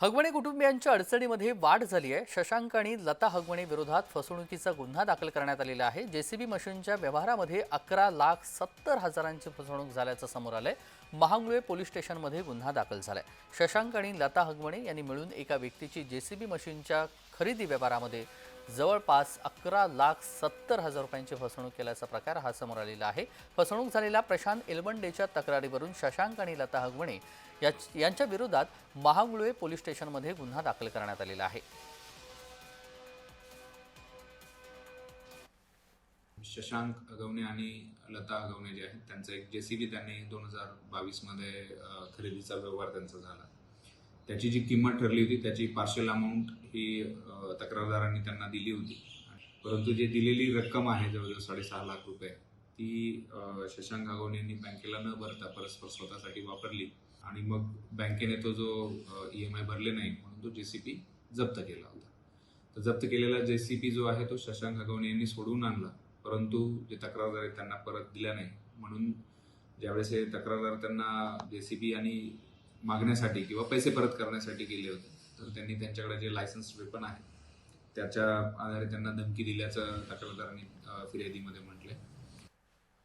हगवणे कुटुंबियांच्या अडचणीमध्ये वाढ झाली आहे. शशांक आणि लता हगवणे विरोधात फसवणुकीचा गुन्हा दाखल करण्यात आलेला आहे. जेसीबी मशीनच्या व्यवहारामध्ये अकरा लाख सत्तर हजारांची फसवणूक झाल्याचं समोर आलंय. महांगुळे पोलीस स्टेशनमध्ये गुन्हा दाखल झालाय. शशांक आणि लता हगवणे यांनी मिळून एका व्यक्तीची जेसीबी मशीनच्या खरेदी व्यवहारामध्ये जवळपास अकरा लाख सत्तर हजार रुपयांची फसवणूक केल्याचा प्रकार हा समोर आलेला आहे. फसवणूक झालेल्या प्रशांत एलबंडेच्या तक्रारीवरून शशांक आणि लता हगवणे यांच्या विरोधात महागुळवे पोलीस स्टेशनमध्ये गुन्हा दाखल करण्यात आलेला आहे. शशांक अगवणे आणि लता अगवणे जे आहेत त्यांचं एक जेसीबी त्यांनी दोन हजार बावीसमध्ये खरेदीचा व्यवहार त्यांचा झाला. त्याची जी किंमत ठरली होती त्याची पार्शल अमाऊंट ही तक्रारदारांनी त्यांना दिली होती. परंतु जे दिलेली रक्कम आहे जवळजवळ साडेसहा लाख रुपये ती शशांक गागोन यांनी बँकेला न भरता परस्पर स्वतःसाठी वापरली आणि मग बँकेने तो जो ई एम आय भरले नाही म्हणून तो जेसीबी जप्त केला होता. तर जप्त केलेला जेसीपी जो आहे तो शशांक अगवणे यांनी सोडवून आणला. परंतु जे तक्रारदार आहेत त्यांना परत दिला नाही. म्हणून ज्यावेळेस हे तक्रारदार त्यांना जेसीबी आणि मागण्यासाठी किंवा पैसे परत करण्यासाठी गेले होते तर त्यांनी त्यांच्याकडे जे लायसन्स वेपन आहे त्याच्या आधारे त्यांना धमकी दिल्याचं तक्रारदारांनी फिर्यादीमध्ये म्हटलंय.